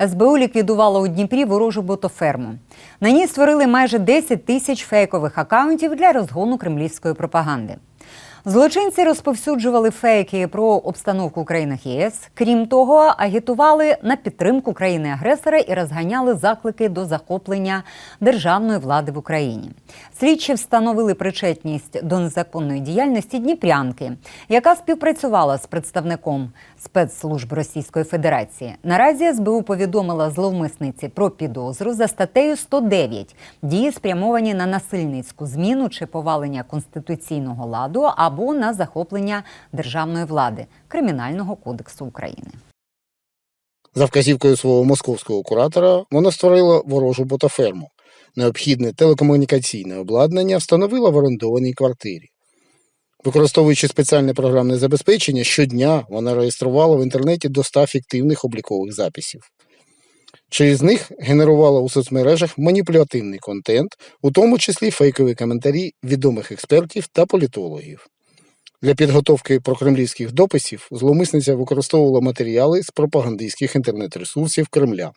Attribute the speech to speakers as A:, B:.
A: СБУ ліквідувала у Дніпрі ворожу ботоферму. На ній створили майже 10 тисяч фейкових акаунтів для розгону кремлівської пропаганди. Злочинці розповсюджували фейки про обстановку в країнах ЄС. Крім того, агітували на підтримку країни-агресора і розганяли заклики до захоплення державної влади в Україні. Слідчі встановили причетність до незаконної діяльності Дніпрянки, яка співпрацювала з представником спецслужб Російської Федерації. Наразі СБУ повідомила зловмисниці про підозру за статтею 109 дії спрямовані на насильницьку зміну чи повалення конституційного ладу або на захоплення державної влади Кримінального кодексу України.
B: За вказівкою свого московського куратора вона створила ворожу ботаферму. Необхідне телекомунікаційне обладнання встановила в орендованій квартирі. Використовуючи спеціальне програмне забезпечення, щодня вона реєструвала в інтернеті до 100 фіктивних облікових записів. Через них генерувала у соцмережах маніпулятивний контент, у тому числі фейкові коментарі відомих експертів та політологів. Для підготовки прокремлівських дописів зловмисниця використовувала матеріали з пропагандистських інтернет-ресурсів Кремля.